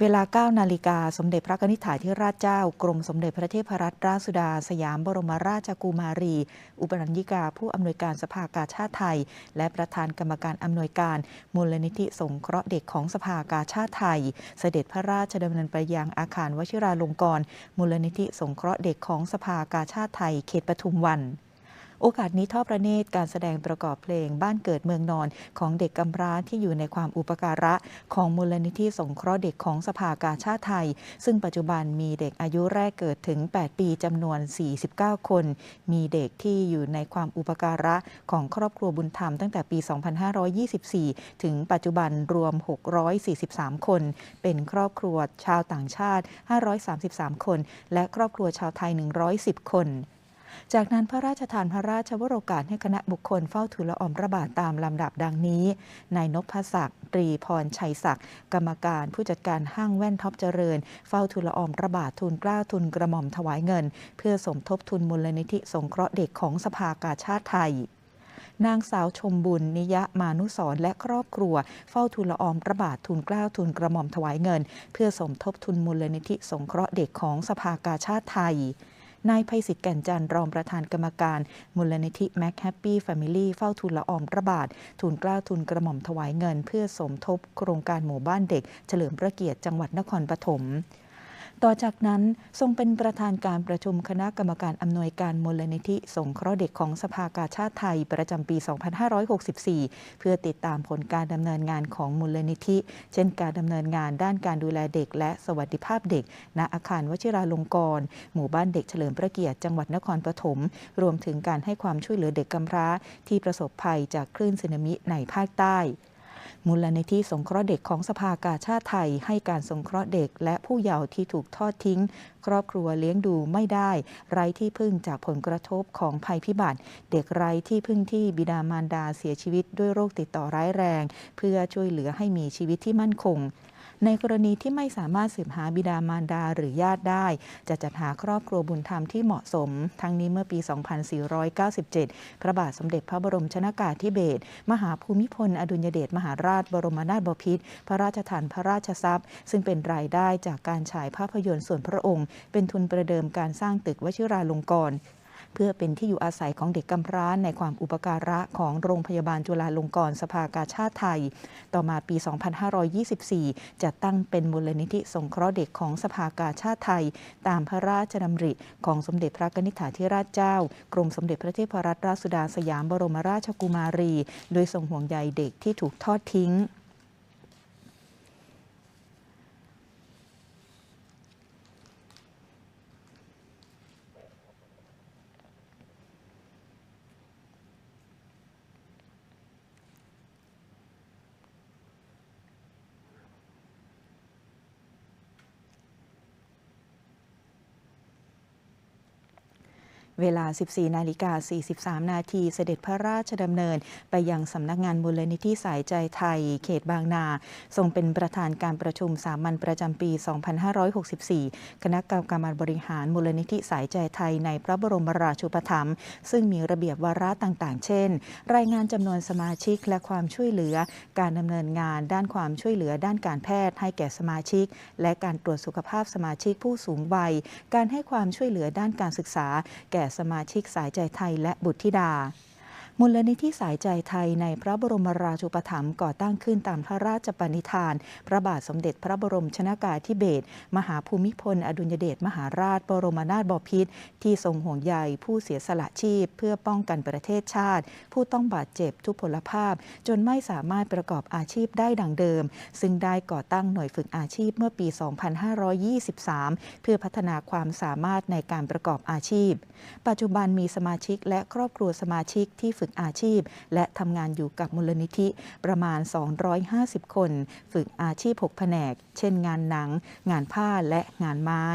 เวลา 9 นาฬิกา สมเด็จพระนิธิถาธิราชเจ้า กรมสมเด็จพระเทพรัตนราชสุดา สยามบรมราชกุมารี อุปนัญญิกา ผู้อำนวยการสภากาชาติไทย และประธานกรรมการอำนวยการ มูลนิธิสงเคราะห์เด็กของสภากาชาติไทย เสด็จพระราชดำเนินไปยังอาคารวชิราลงกรณ์มูลนิธิสงเคราะห์เด็กของสภากาชาติไทย เขตปทุมวัน โอกาสนี้ทอดพระเนตรการแสดงประกอบเพลงบ้านเกิดเมืองนอนของเด็กกำพร้าที่อยู่ในความอุปการะ ของมูลนิธิสงเคราะห์เด็กของสภากาชาติไทย ซึ่งปัจจุบันมีเด็กอายุแรกเกิดถึง 8 ปีจำนวน 49 คน มีเด็กที่อยู่ในความอุปการะของครอบครัวบุญธรรมตั้งแต่ปี 2524 ถึงปัจจุบันรวม 643 คน เป็นครอบครัวชาวต่างชาติ 533 คน และครอบครัวชาวไทย 110 คน จากนั้นพระราชทานพระราชวโรกาสให้คณะบุคคลเฝ้าทูลละอองพระบาทตามลำดับดังนี้ นายนพศักดิ์ตรีพรชัยศักดิ์กรรมการผู้จัดการห้างแว่นท็อปเจริญ เฝ้าทูลละอองพระบาททูลกล้าทูลกระหม่อมถวายเงิน เพื่อสมทบทุนมูลนิธิสงเคราะห์เด็กของสภากาชาติไทยนางสาวชมบุญ นิยะมานุสรและครอบครัว เฝ้าทูลละอองระบาททูลเกล้าทูลกระหม่อมถวายเงิน เพื่อสมทบทุนมูลนิธิสงเคราะห์เด็กของสภากาชาติไทย นายภัยศิษฐ์แก่นจันทร์รองประธานกรรมการ มูลนิธิแม็กแฮปปี้แฟมิลี่เฝ้าทุนละอองระบาดทุนกล้าทุนกระหม่อมถวายเงิน เพื่อสมทบโครงการหมู่บ้านเด็ก เฉลิมพระเกียรติจังหวัดนครปฐม ต่อจากนั้นทรงเป็นประธานการประชุมคณะกรรมการอำนวยการมูลนิธิสงเคราะห์เด็กของสภากาชาติไทยประจำปี 2564 เพื่อติดตามผลการดำเนินงานของมูลนิธิ เช่นการดำเนินงานด้านการดูแลเด็ก และสวัสดิภาพเด็ก ณอาคารวชิราลงกรณ์หมู่บ้านเด็กเฉลิมพระเกียรติจังหวัดนครปฐมรวมถึงการให้ความช่วยเหลือเด็กกำพร้าที่ประสบภัยจากคลื่นสึนามิในภาคใต้ มูลนิธิสงเคราะห์เด็กของสภากาชาติไทย ให้การสงเคราะห์เด็ก และผู้เยาว์ที่ถูกทอดทิ้ง ครอบครัวเลี้ยงดูไม่ได้ ไร้ที่พึ่งจากผลกระทบของภัยพิบัติ เด็กไร้ที่พึ่งที่บิดามารดาเสียชีวิตด้วยโรคติดต่อร้ายแรง เพื่อช่วยเหลือให้มีชีวิตที่มั่นคง ในกรณีที่ไม่สามารถสืบหาบิดามารดาหรือญาติได้ จะจัดหาครอบครัวบุญธรรมที่เหมาะสม ทั้งนี้เมื่อปี 2497 พระบาทสมเด็จพระบรมชนากาธิเบศรมหาภูมิพล อดุลยเดชมหาราชบรมนาถบพิตรพระราชทานพระราชทรัพย์ ซึ่งเป็นรายได้จากการฉายภาพยนตร์ส่วนพระองค์ เป็นทุนประเดิมการสร้างตึกวชิราลงกรณ์ เพื่อเป็นที่อยู่อาศัยของเด็กกำพร้าในความอุปการะของโรงพยาบาลจุฬาลงกรณ์สภากาชาติไทย ต่อมาปี 2524 จะตั้งเป็นมูลนิธิสงเคราะห์เด็กของสภากาชาติไทย ตามพระราชดำริของสมเด็จพระนิธิถาธิราชเจ้า กรมสมเด็จพระเทพรัตนราชสุดาสยามบรมราชกุมารี โดยทรงห่วงใยเด็กที่ถูกทอดทิ้ง เวลา 14 นาฬิกา 43 นาทีเสด็จพระราชดำเนิน ไปยังสำนักงานมูลนิธิสายใจไทย เขตบางนา ทรงเป็นประธานการประชุมสามัญประจำปี 2564 คณะกรรมการบริหารมูลนิธิสายใจไทยในพระบรมราชูปถัมภ์ซึ่งมีระเบียบวาระต่างๆ เช่น รายงานจำนวนสมาชิกและความช่วยเหลือ การดำเนินงานด้านความช่วยเหลือด้านการแพทย์ให้แก่สมาชิก และการตรวจสุขภาพสมาชิกผู้สูงวัย การให้ความช่วยเหลือด้านการศึกษา แก่สมาชิกสายใจไทยและบุตรธิดา มูลนิธิสายใจไทยในพระบรมราชูปถัมภ์ก่อตั้งขึ้นตามพระราชปณิธาน พระบาทสมเด็จพระบรมชนากาธิเบศรมหาภูมิพล อดุลยเดชมหาราช บรมนาถบพิตรที่ทรงห่วงใยผู้เสียสละชีพ เพื่อป้องกันประเทศชาติ ผู้ต้องบาดเจ็บทุพพลภาพ จนไม่สามารถประกอบอาชีพได้ดังเดิม ซึ่งได้ก่อตั้งหน่วยฝึกอาชีพเมื่อปี 2523 เพื่อพัฒนาความสามารถในการประกอบอาชีพ ปัจจุบันมีสมาชิกและครอบครัวสมาชิกที่ฝึกอาชีพ และทำงานอยู่กับมูลนิธิประมาณ 250 คน ฝึกอาชีพ 6 แผนก เช่นงานหนัง งานผ้าและงานไม้